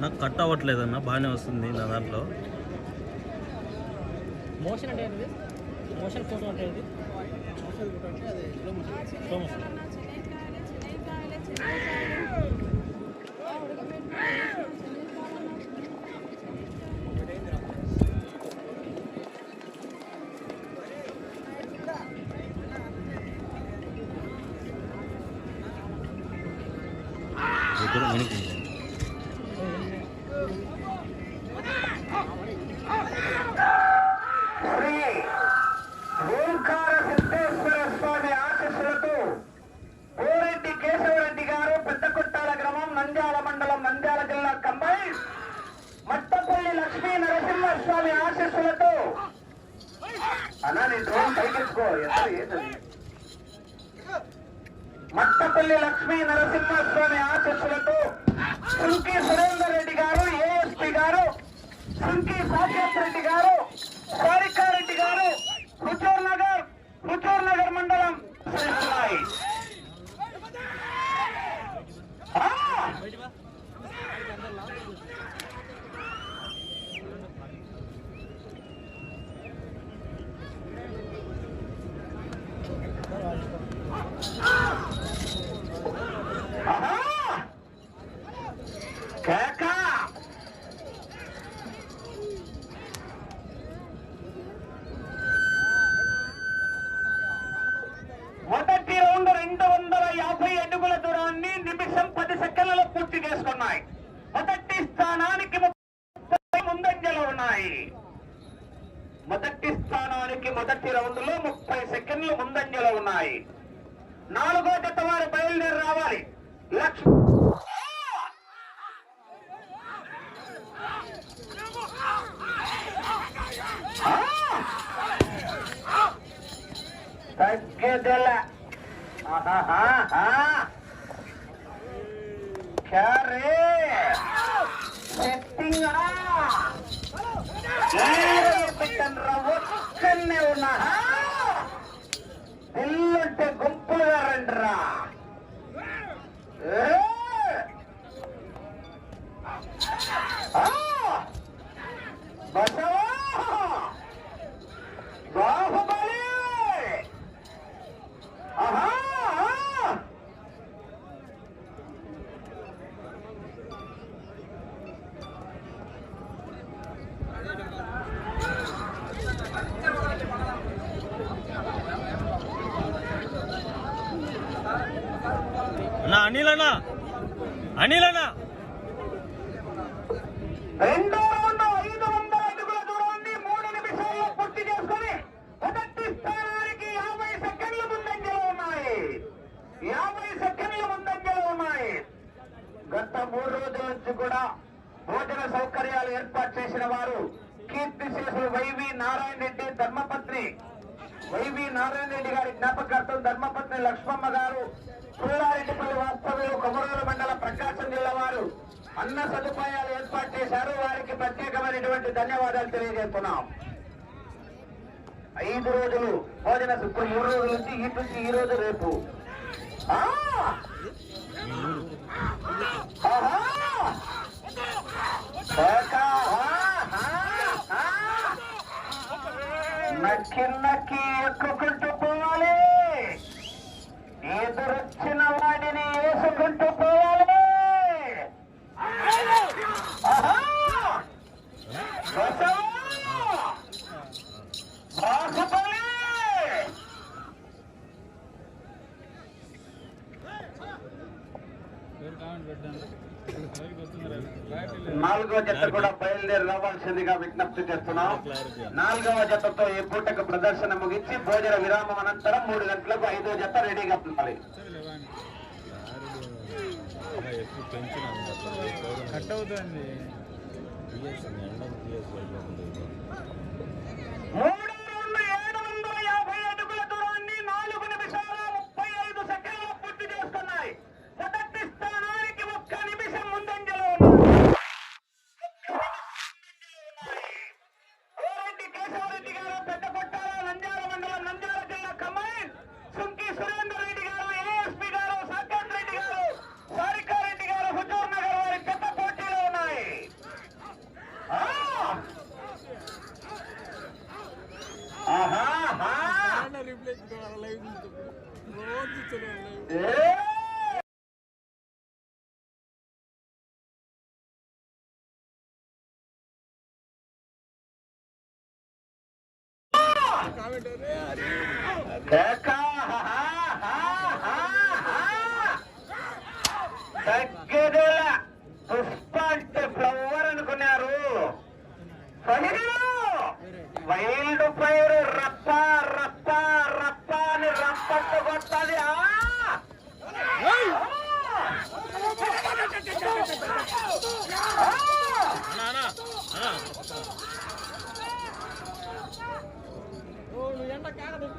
నాకు కట్ అవ్వట్లేదన్న బాగానే వస్తుంది నా దాంట్లో. మోషన్ అంటే ఏంటిది? మోషన్ ఫోటో అంటే ఏంటి స్లో మోషన్ ఇక్కడ జత రావాలి. లక్ష్మి తగ్గదల. క్యారే. సెట్టింగ్ ఒక్కనే ఉన్నా. పిల్లంటే గుంపులుగా రండిరా. బసవా బాహుబలి ఆహా ఆ! అన్నా అనిల్ అన్నా అనిల్ అన్నా రెండో రౌండ్ ఐదు వందల అడుగుల దూరాన్ని మూడు నిమిషాల్లో పూర్తి చేసుకొని మొదటి స్థానానికి యాభై సెకండ్ల ముందంజలో ఉన్నాయి యాభై సెకండ్ల ముందంజలో ఉన్నాయి గత మూడు రోజుల నుంచి కూడా భోజన సౌకర్యాలు ఏర్పాటు చేసిన వారు కీర్తి శేషులు వైవి నారాయణ రెడ్డి ధర్మపత్ని. వైవి నారాయణ రెడ్డి గారి జ్ఞాపకార్థం ధర్మపత్ని లక్ష్మమ్మ గారు పుల్లారెడ్డిపల్లి వాస్తవ్యులు కొమరూరు మండల ప్రకాశం జిల్లా వారు అన్న సదుపాయాలు ఏర్పాటు చేశారు. వారికి ప్రత్యేకమైనటువంటి ధన్యవాదాలు తెలియజేస్తున్నాం. ఐదు రోజులు భోజన ఇప్పుడు మూడు రోజుల నుంచి ఈ నుంచి ఈ రోజు రేపు. ఆ! నక్కి నక్కి ఎక్కుకుంటూ పోవాలి. ఎదురొచ్చిన వాడిని వేసుకుంటూ పోవాలి. ఆహా! నాలుగో జత కూడా బయలుదేరి రావాల్సిందిగా విజ్ఞప్తి చేస్తున్నాం. నాలుగవ జతతో ఈ పూటకు ప్రదర్శన ముగించి భోజన విరామం అనంతరం మూడు గంటలకు ఐదో జత రెడీగా ఉండాలి. కట్ అవుతుంది. ఏ! తగ్గేదేల పుష్ప అంటే ఫ్లవర్ అనుకున్నారు వైల్డ్ ఫైర్ రప్ప అని రప్పట్టు కొట్టాలి ఆ! ఆ! అన్నా అన్నా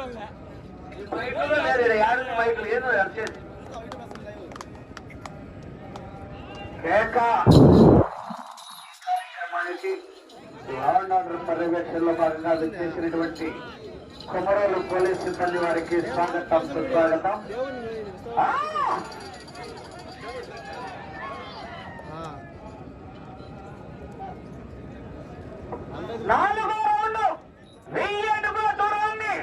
అన్నా మైకులు ఏదో వచ్చేసి కేక. కార్యక్రమానికి లాండ్ ఆర్డర్ పర్యవేక్షణలో భాగంగా విచ్చేసినటువంటి కుమరోలు పోలీస్ సిబ్బంది వారికి స్వాగతం సుస్వాగతం. నాలుగో రౌండ్ వెయ్యి అడుగుల దూరాన్ని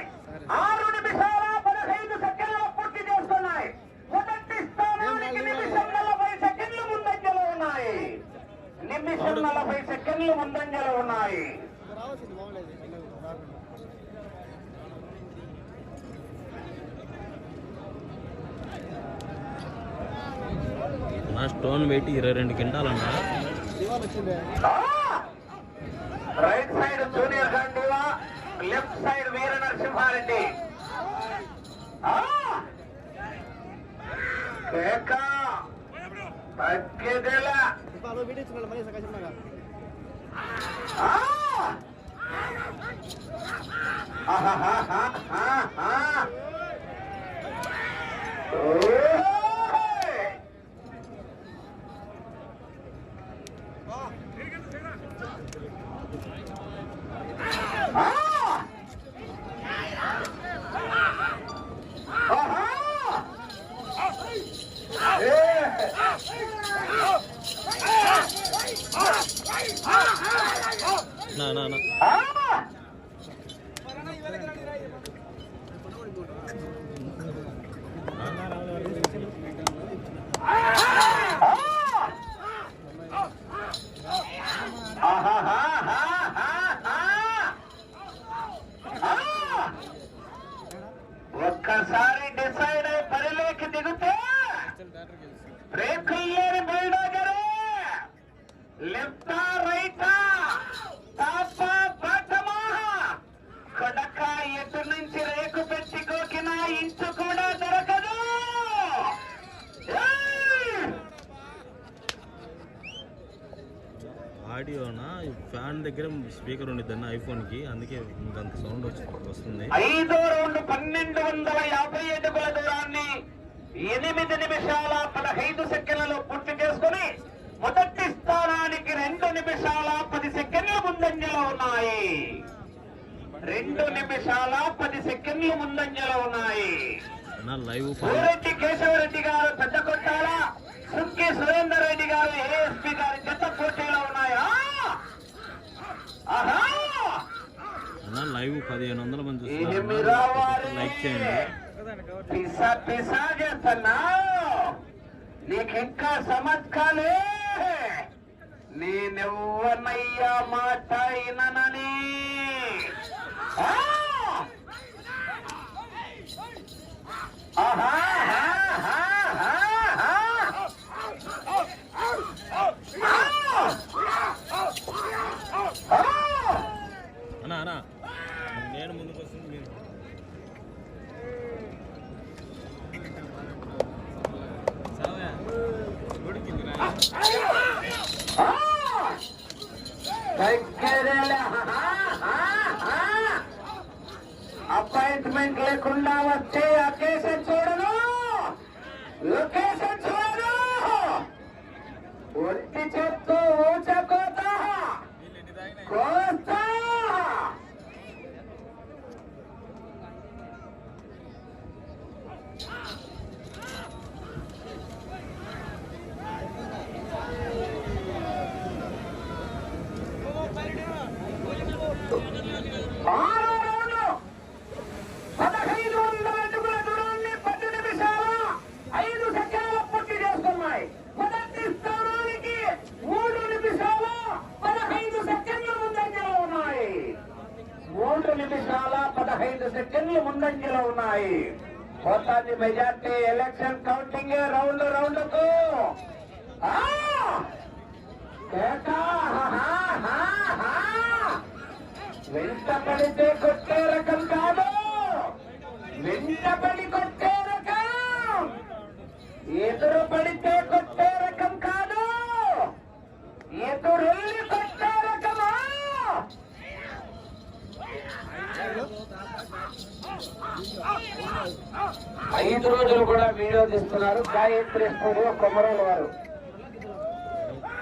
ఆరు నిమిషాల పదహైదు సెకండ్లు పూర్తి చేస్తున్నాయి. మొదటి స్థానానికి నిమిషం నలభై సెకండ్లు ముందంజలో ఉన్నాయి. నిమిషం నలభై సెకండ్లు ముందంజలో ఉన్నాయి. నా స్టోన్ వెయిట్ ఇరవై రెండు క్వింటాలన్నా ఆ! Right side junior Gandiva left side Veera Narasimhareddy. తగ్గేదేలా ఐఫోన్కి అందుకే ఇంకంత సౌండ్ వస్తుంది. ఐదో రౌండ్ పన్నెండు వందల యాభై అడుగుల దూరాన్ని ఎనిమిది నిమిషాల పదహైదు సెకండ్లలో పూర్తి చేసుకుని మొదటి స్థానానికి రెండు నిమిషాల పది సెకండ్ల ముందంజలో ఉన్నాయి. రెండు నిమిషాల పది సెకండ్లు ముందంజలో ఉన్నాయి. సూరెడ్డి కేశవరెడ్డి గారు పెద్ద కొట్టాల. సుంకి సురేందర్ రెడ్డి గారు ఏఎస్పీ గారి జత పోటీలో ఉన్నాయా. అన్న లైవ్ పదిహేను వందల మంది. లైక్ చేయండి పిసా పిసా సమత్కాలే నేనెవ్వనయ్యా మాట! ఆహా, ఆహా, అపాయింట్మెంట్ లేకుండా వచ్చే అకేషన్ చూడను. లొకేషన్ చూడను. ఒంటి చెప్తూ ఊచకోత. కోస్తా. ఐదు ముందంజలో ఉన్నాయి. పోతాంది మెజార్టీ ఎలక్షన్ కౌంటింగ్ రౌండ్ రౌండ్కు వెంట పడితే కొట్టే రకం కాదు. వెంట పడి కొట్టే రకం. ఎదురు పడితే కొట్టే రకం కాదు. ఎదురు కొట్టే రకమా? ఐదు రోజులు కూడా వీడియో తీస్తున్నారు. గాయత్రి స్టూడియో కొమరోలు వారు.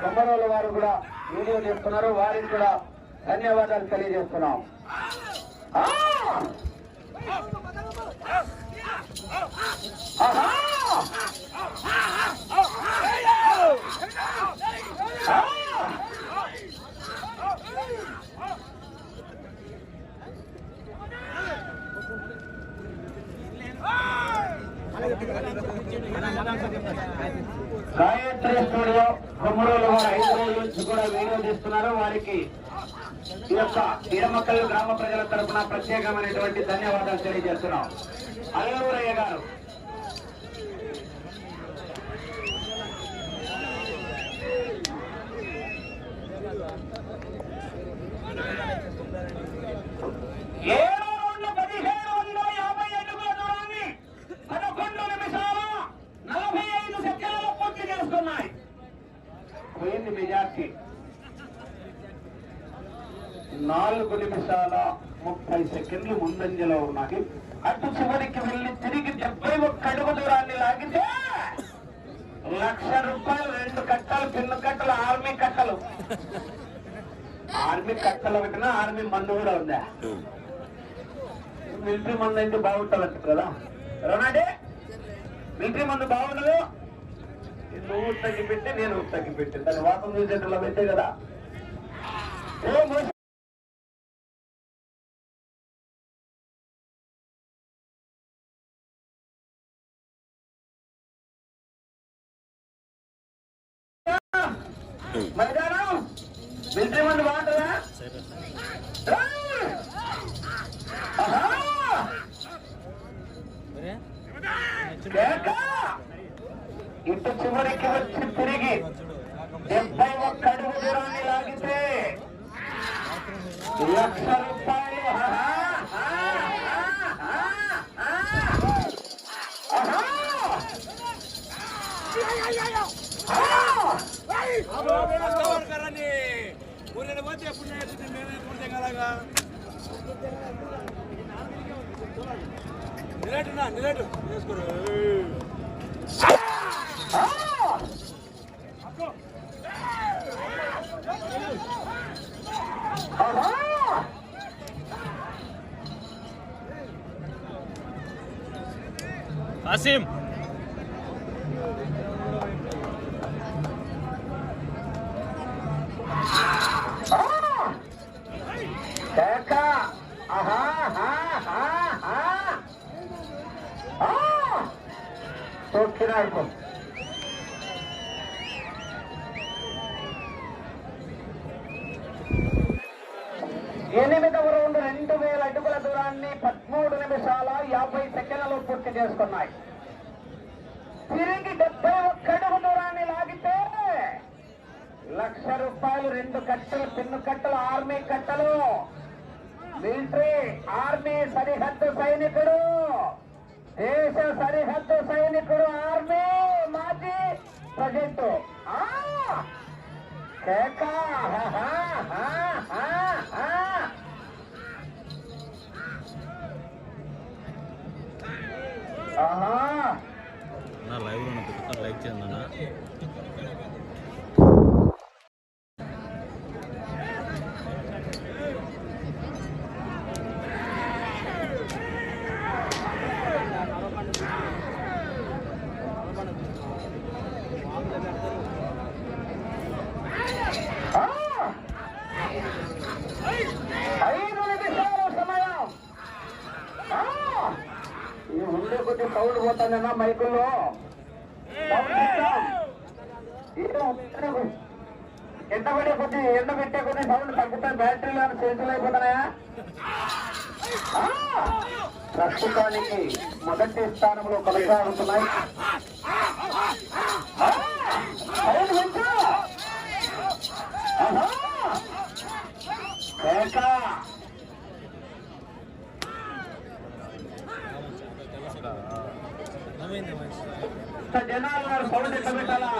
కొమరోలు వారు కూడా వీడియో తీస్తున్నారు. వారికి కూడా ధన్యవాదాలు తెలియజేస్తున్నాం. ఆహా! గాయత్రి స్టూడియో కొమ్మరోలు వారు ఐదు రోజుల నుంచి కూడా వీడియో తీస్తున్నారు. వారికి ఈ యొక్క ఇడమక్కల్ గ్రామ ప్రజల తరపున ప్రత్యేకమైనటువంటి ధన్యవాదాలు తెలియజేస్తున్నాం. అల్లూరయ్య గారు ఏడు రెండు పదిహేడు వందల యాభై అడుగుల దూరాన్ని పదకొండు నిమిషాల నలభై ఐదు సెకండ్లు పూర్తి చేసుకున్నాయి పోయింది మెజార్టీ నాలుగు నిమిషాల ముప్పై సెకండ్లు ఉన్నది. అటు చివరికి వెళ్ళి తిరిగి డెబ్బై ఒక్క అడుగు దూరాన్ని లాగితే లక్ష రూపాయలు రెండు కట్టలు పిన్ను కట్టలు ఆర్మీ కట్టలు. ఆర్మీ కట్టలు ఒకటినా ఆర్మీ మందు కూడా ఉందా? మిలిటరీ మందు అయితే బాగుంటుంది కదా. రణాడే మిలిటరీ మందు బాగుండదు. నువ్వు తగ్గిపెట్టి నేను తగ్గిపెట్టి దాని వాతం చూసేటలా పెట్టే కదా ఓ మోస మైదానం మిలిటరీ మందు బాగుంటుందా ఆహా! కేక! ఇటు చివరికి వచ్చి తిరిగి డెబ్బై ఒక్క అడుగు దూరాన్ని లాగితే లక్ష రూపాయలు ఆహా! ఆహా! ఆహా! ఆహా! ఆ! ఆహా! కాసిం ఆ! కేక! ఎనిమిదవ రౌండ్ రెండు వేల అడుగుల దూరాన్ని పదమూడు నిమిషాల యాభై సెకండ్లలో పూర్తి చేసుకున్నాయి. తిరిగి డెబ్బై ఒక్క అడుగు దూరాన్ని లాగితే లక్ష రూపాయలు రెండు కట్టలు పిన్ను కట్టలు ఆర్మీ కట్టలు. మిలిటరీ ఆర్మీ సరిహద్దు సైనికుడు దేశ సరిహద్దు సైనికుడు ఆర్మీ మాజీ ప్రజెంట్ ఆ! ఆహా. నా లైవ్లో లైక్ చేయండి అన్న ఆ! ఐదు నిమిషాల సమయం ఆ! ఈ ఉండే కొద్ది సౌండ్ మైకుల్లో. ఎండ పడే కొద్ది ఎండ పెట్టే కొద్ది సౌండ్ తగ్గుతాయి బ్యాటరీలు అని చేతులు అయిపోతున్నాయా? ప్రస్తుతానికి మొదటి స్థానంలో కొనసాగుతున్నాయి. ఆ, అవును జనాలు సౌండ్ ఎట్లా పెట్టాలా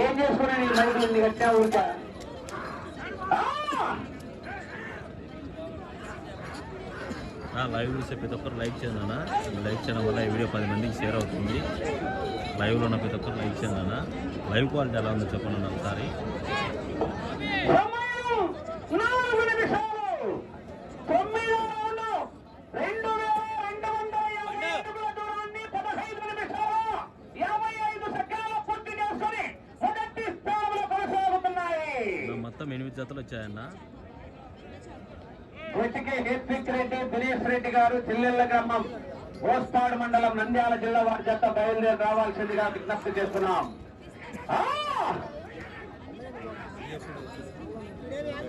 ఏం చేసుకున్నా నీ మైకులు నీ కట్టా ఊరిక? లైవ్ చూసే ప్రతి ఒక్కరు లైక్ చేయండి అన్న లైక్ చేయడం వల్ల ఈ వీడియో పది మందికి షేర్ అవుతుంది. లైవ్లో ఉన్న ప్రతి ఒక్కరు లైక్ చేయండి అన్న లైవ్ క్వాలిటీ ఎలా ఉందో చెప్పండి ఒకసారి సమయం నాలుగు నిమిషాలు తొమ్మిదో రౌండ్ రెండు వేల రెండు వందల యాభై అడుగుల దూరాన్ని పదహైదు నిమిషాలు యాభై ఐదు సెకండ్ల పూర్తి చేసుకొని మొదటి స్థానంలో కొనసాగుతున్నాయి నా మొత్తం ఎనిమిది జతలు వచ్చాయన్న? వీటికి హేత్విక్ రెడ్డి దినేష్ రెడ్డి గారు చిల్లెళ్ళ గ్రామం ఓస్పాడు మండలం నంద్యాల జిల్లా వారి జత బయలుదేరి రావాల్సిందిగా విజ్ఞప్తి చేస్తున్నాం!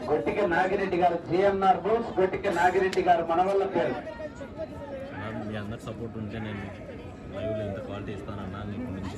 గొట్టిక నాగిరెడ్డి గారు జిఎంఆర్ బ్రూస్ గొట్టిక నాగిరెడ్డి గారు మన వల్ల పేరు. మీ అందరి సపోర్ట్ ఉంటే నేను లైవ్లో ఇంత క్వాలిటీ ఇస్తానన్నా నీకు నుంచి.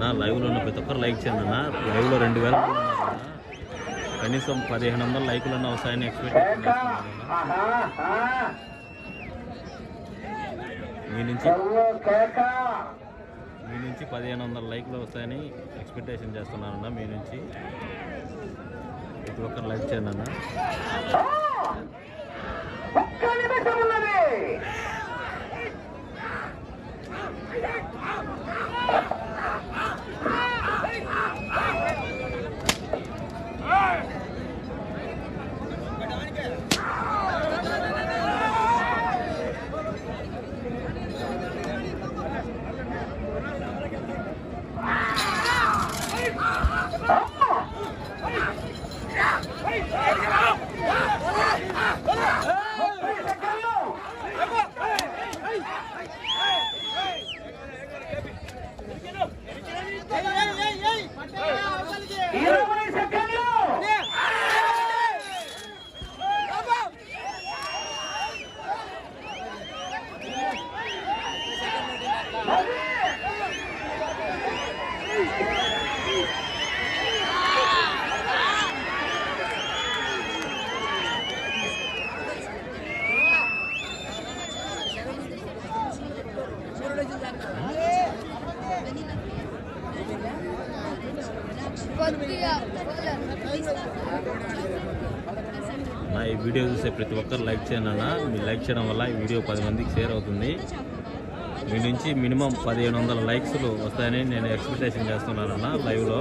నా లైవ్లో ఉన్న ప్రతి ఒక్కరు లైక్ చేయండి అన్న లైవ్లో రెండు వేల. కనీసం పదిహేను వందల లైకులు అన్న వస్తాయని ఎక్స్పెక్ట్. మీ నుంచి. మీ నుంచి పదిహేను వందల లైక్లు వస్తాయని ఎక్స్పెక్టేషన్ చేస్తున్నానన్న మీ నుంచి ప్రతి ఒక్కరు లైక్ చేయండి అన్న Hey! ప్రతి ఒక్కరు లైక్ చేయండి అన్న మీరు లైక్ చేయడం వల్ల ఈ వీడియో పది మందికి షేర్ అవుతుంది. మీ నుంచి మినిమం పదిహేను వందల లైక్స్లు వస్తాయని నేను ఎక్స్పెక్టేషన్ చేస్తున్నానన్న లైవ్లో.